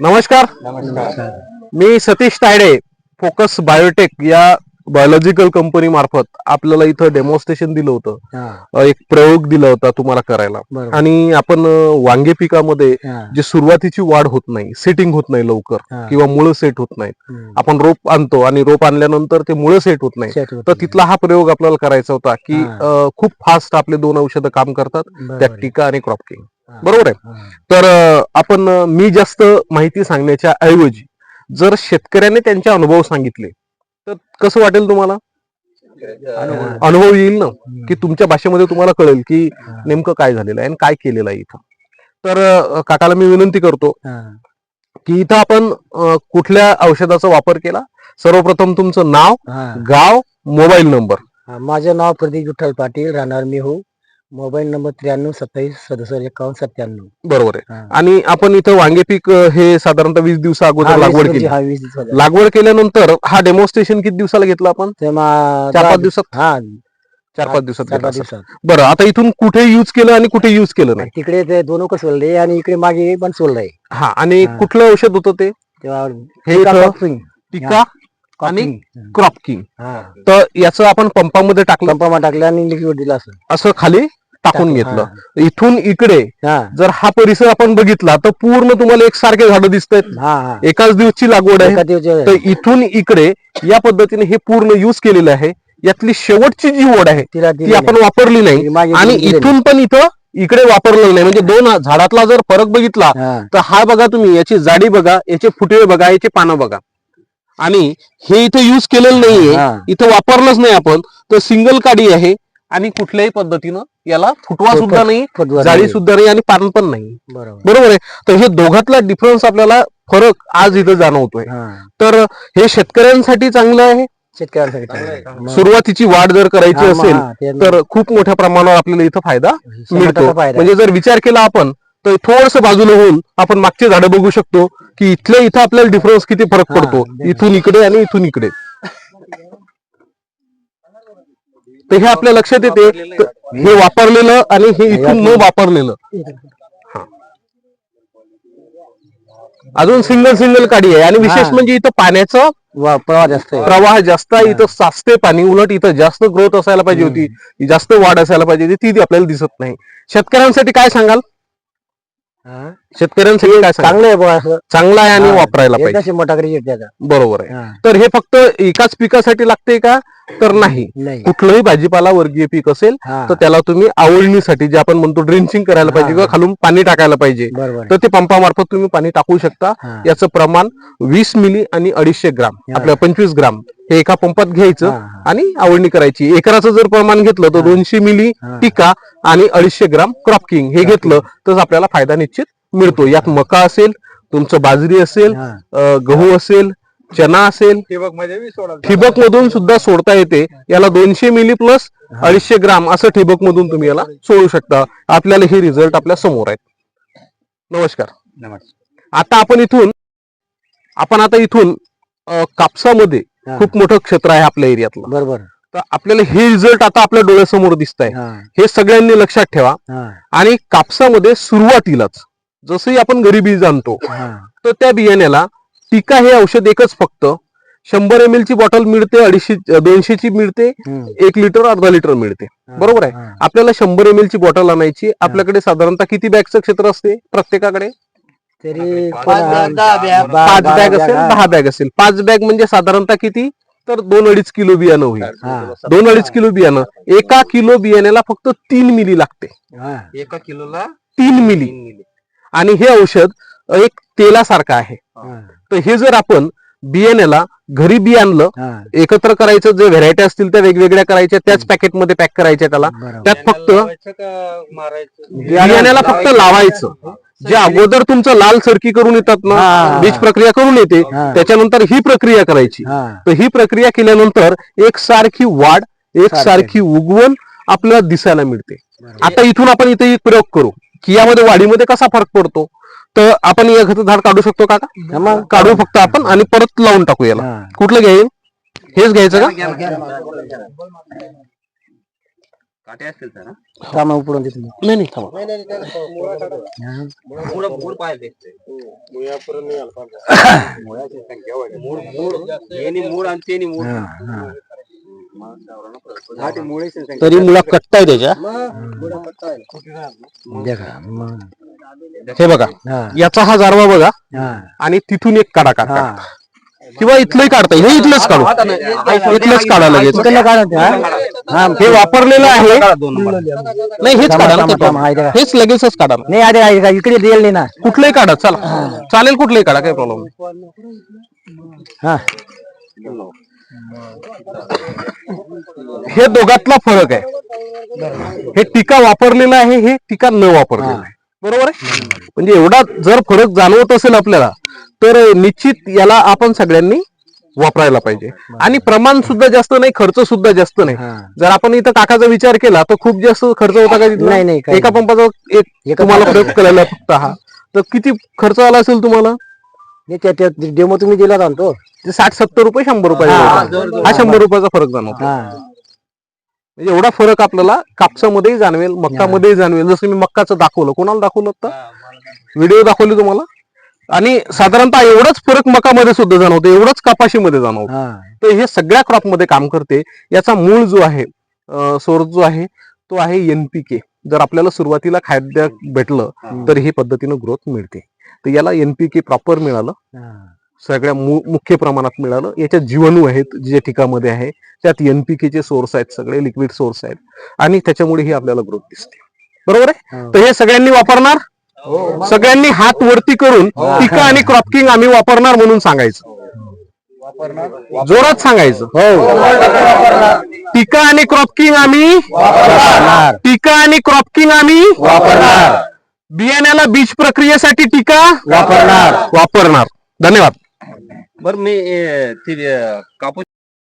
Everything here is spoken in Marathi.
नमस्कार. नमस्कार. मी सतीश तायडे फोकस बायोटेक या बायोलॉजिकल कंपनी मार्फत आपल्याला इथं डेमॉन्स्ट्रेशन दिलं होतं. एक प्रयोग दिला होता तुम्हाला करायला. आणि आपण वांगे पिकामध्ये जे सुरुवातीची वाढ होत नाही सेटिंग होत नाही लवकर. किंवा मुळं सेट होत नाहीत. आपण रोप आणतो आणि रोप आणल्यानंतर ते मुळं सेट होत नाही. तर तिथला हा प्रयोग आपल्याला करायचा होता की खूप फास्ट आपले दोन औषधं काम करतात. आहे. टीका आणि क्रॉप किंग हा. बरोबर आहे. तर आपण मी जास्त माहिती सांगण्याच्या ऐवजी जर शेतकऱ्याने त्यांचे अनुभव सांगितले तर कसं वाटेल तुम्हाला अनुभव. येईल ना. की तुमच्या भाषेमध्ये तुम्हाला कळेल की. नेमकं काय झालेलं आहे आणि काय केलेलं आहे इथं तर काकाला मी विनंती करतो. की इथं आपण कुठल्या औषधाचा वापर केला सर्वप्रथम तुमचं नाव. गाव मोबाईल नंबर माझं नाव प्रदीप विठ्ठल पाटील राहणार मी हो मोबाईल नंबर त्र्याण्णव सत्तावीस सदुसष्ट एकावन्न सत्त्याण्णव. बरोबर आहे. हा. आणि आपण इथं वांगे पीक अ, हे साधारणतः वीस दिवसा हा, अगोदर वीस लागवड दिवशी- केली. हा, वीस दिवसाचा. लागवड केल्यानंतर हा डेमॉन्स्ट्रेशन किती दिवसाला घेतला आपण? तेव्हा चार दहा- पाच दिवसात? हा. चार पाच दिवसात चार घेतला पाच असेल. दिवसात. बरं आता इथून कुठे युज केलं आणि कुठे युज केलं नाही? तिकडे ते दोन कसं सोडले आणि इकडे मागे पण सोडलंय हा आणि हा. कुठलं औषध होतं ते? तेव्हा हे इथं टिका आणि. क्रॉप किंग हा. तर याचं आपण पंपामध्ये टाकलं. पंपामा टाकलं आणि लिक्विड दिलं असं. असं खाली? टाकून घेतलं. इथून इकडे जर हा परिसर आपण बघितला तर पूर्ण तुम्हाला एकसारखे झाडं दिसत आहेत एकाच दिवसची लागवड आहे. तर इथून इकडे या पद्धतीने हे पूर्ण युज केलेलं आहे. यातली शेवटची जी ओढ आहे ती आपण वापरली नाही. आणि. इथून पण इथं इकडे वापरलेलं नाही. म्हणजे दोन झाडातला जर फरक बघितला तर हा बघा तुम्ही याची जाडी बघा याचे फुटवे बघा याचे पानं बघा. आणि हे इथं युज केलेलं नाहीये. इथं वापरलंच नाही आपण. तर सिंगल काडी आहे आणि कुठल्याही पद्धतीनं याला फुटवा सुद्धा नाही जाळी नाही. सुद्धा नाही आणि पान पण नाही. बरोबर. आहे? तर हे दोघातला डिफरन्स आपल्याला फरक आज इथं जाणवतोय. हा. तर हे शेतकऱ्यांसाठी चांगलं आहे? शेतकऱ्यांसाठी सुरुवातीची वाढ जर करायची हा, असेल तर खूप मोठ्या प्रमाणावर आपल्याला इथं फायदा मिळतो. म्हणजे जर विचार केला आपण तर थोडस बाजूला होऊन आपण मागचे झाडं बघू शकतो की इथल्या इथं आपल्याला डिफरन्स किती फरक पडतो. इथून इकडे आणि इथून इकडे. तर हे आपल्या लक्षात येते हे वापरलेलं आणि हे इथून न वापरलेलं. अजून सिंगल सिंगल काडी आहे. आणि विशेष. म्हणजे इथं पाण्याचं प्रवाह जास्त आहे. प्रवाह जास्त आहे. इथं साचते पाणी. उलट इथं जास्त ग्रोथ असायला पाहिजे होती. जास्त वाढ असायला पाहिजे होती. ती आपल्याला दिसत नाही. शेतकऱ्यांसाठी काय सांगाल. शेतकऱ्यांसाठी काय सांगाल चांगलं आहे बुवा असं चांगला आहे आणि हा. वापरायला एकदा पाहिजे शंभर टाकरी येते त्याचा बरोबर आहे हा. तर हे फक्त एकाच पिकासाठी लागते का तर नाही नाही कुठलंही भाजीपाला वर्गीय पीक असेल हा तर त्याला तुम्ही आवडणीसाठी जे आपण म्हणतो ड्रिंचिंग करायला पाहिजे हा. किंवा खालून पाणी टाकायला पाहिजे बरोबर आहे. तर ते पंपामार्फत तुम्ही पाणी टाकू शकता हा. याचं प्रमाण वीस मिली आणि अडीचशे ग्राम हा. आपल्या पंचवीस ग्राम हे एका पंपात घ्यायचं हा, हा. आणि आवडणी करायची एकराचं जर प्रमाण घेतलं तर. दोनशे मिली हा. टिका आणि अडीचशे ग्राम क्रॉप किंग हे घेतलं तर आपल्याला फायदा निश्चित मिळतो. यात मका असेल तुमचं बाजरी असेल गहू असेल चना असेल ठिबक मधून सुद्धा सोडता येते. याला दोनशे मिली प्लस अडीचशे ग्राम असं ठिबक मधून तुम्ही याला सोडू शकता. आपल्याला हे रिझल्ट आपल्यासमोर आहेत. नमस्कार. नमस्कार. आता आपण इथून आपण आता इथून कापसामध्ये. खूप मोठं क्षेत्र आहे आपल्या एरियातलं. बरोबर. तर आपल्याला हे रिझल्ट आता आपल्या डोळ्यासमोर दिसत आहे हा सगळ्यांनी लक्षात ठेवा. आणि कापसामध्ये सुरुवातीलाच जसंही आपण घरी बी जाणतो हा. तर त्या बियाण्याला टीका हे औषध एकच फक्त. शंभर एम ची बॉटल मिळते अडीचशे दोनशेची मिळते हम्म. एक लिटर अर्धा लिटर मिळते. बरोबर आहे? हा. आपल्याला शंभर एम ची बॉटल आणायची आपल्याकडे साधारणतः किती बॅगचं क्षेत्र असते प्रत्येकाकडे? तरी पाच बॅग, असेल. दहा बॅग असेल. पाच बॅग म्हणजे साधारणतः किती? तर दोन अडीच किलो बियाणं होईल. दोन अडीच किलो बियाणं. एका किलो बियाण्याला फक्त तीन मिली लागते. एका किलोला तीन मिली. आणि हे औषध एक तेलासारखं आहे हा. तर हे जर आपण बियाण्याला घरी बी आणलं. एकत्र करायचं जे व्हेरायटी असतील त्या वेगवेगळ्या करायच्या त्याच पॅकेटमध्ये पॅक करायच्या त्याला. त्यात फक्त बियाण्याला फक्त लावायचं जे अगोदर तुमचं लाल सरकी करून येतात ना. बीज प्रक्रिया करून येते. त्याच्यानंतर ही प्रक्रिया करायची. तर ही प्रक्रिया केल्यानंतर एक सारखी वाढ एक सारखी. उगवण आपल्याला दिसायला मिळते. आता इथून आपण इथे एक प्रयोग करू की यामध्ये वाढीमध्ये कसा फरक पडतो? तर आपण या घरचं झाड काढू शकतो का मग. काढू फक्त आपण आणि परत लावून टाकू याला. हा. कुठलं घ्यायचं? हेच घ्यायचं का? काटे असतील सर कामा उपडून देतो. मी. नाही नाही थांबा हा. ते मुळे तरी मुळा कट्टा आहे त्याच्या. देखा मग. हे बघा हा, याचा हा गारवा बघा. हा, आणि तिथून एक काढा काढता. हा. किंवा इथलंही काढता हे इथलंच काढू. इथलंच काढा लगेच. हा? हा, हे वापरलेलं आहे. नाही हेच काढा ना थांबा, थांबा? हेच लगेचच काढा ना. नाही अरे इकडे दिल नाही ना. कुठलंही काढा चला. चालेल कुठलंही काढा काही प्रॉब्लेम हा. हे दोघातला फरक आहे हे टीका वापरलेला आहे हे टीका न वापरलेलं आहे बरोबर आहे म्हणजे एवढा जर फरक जाणवत असेल आपल्याला तर निश्चित याला आपण सगळ्यांनी वापरायला पाहिजे आणि प्रमाण सुद्धा जास्त नाही खर्च सुद्धा जास्त नाही. जर आपण इथं टाकाचा विचार केला तर खूप जास्त खर्च होता का? नाही, एका. पंपाचा एक तुम्हाला. प्रयोग करायला फक्त हा तर किती खर्च आला असेल तुम्हाला नाही त्या- त्या डेमो तुम्ही दिला ना तो साठ सत्तर रुपये शंभर रुपये हा, हा शंभर रुपयाचा फरक जाणवतो. हा. म्हणजे एवढा फरक आपल्याला कापसामध्येही जाणवेल मक्कामध्येही जाणवेल. जसं मी मक्काचं दाखवलं कोणाला दाखवलं होतं व्हिडिओ दाखवले तुम्हाला? आणि साधारणतः एवढाच फरक मकामध्ये सुद्धा जाणवतो एवढंच कपाशीमध्ये जाणवतो. हा. तर हे सगळ्या क्रॉपमध्ये काम करते. याचा मूळ जो आहे सोर्स जो आहे तो आहे एनपीके जर आपल्याला सुरुवातीला खाद्य भेटलं तर ही पद्धतीनं ग्रोथ मिळते. तर याला एनपीके प्रॉपर मिळालं. हा. सगळ्या मुख्य प्रमाणात मिळालं. याच्यात जीवाणू आहेत जे ठिकामध्ये आहे. त्यात एनपीके चे सोर्स आहेत सगळे लिक्विड सोर्स आहेत. आणि त्याच्यामुळे ही आपल्याला ग्रोथ दिसते. बरोबर आहे? हो. तर हे सगळ्यांनी वापरणार? सगळ्यांनी हात वरती करून टिका आणि क्रॉपकिंग आम्ही वापरणार म्हणून सांगायचं. जोरात सांगायचं. हो टिका आणि क्रॉपकिंग आम्ही. टिका आणि क्रॉपकिंग आम्ही वापरणार. बियाण्याला बीज प्रक्रियेसाठी टिका वापरणार. वापरणार. धन्यवाद. बरं मी अं, ती अं, कापूस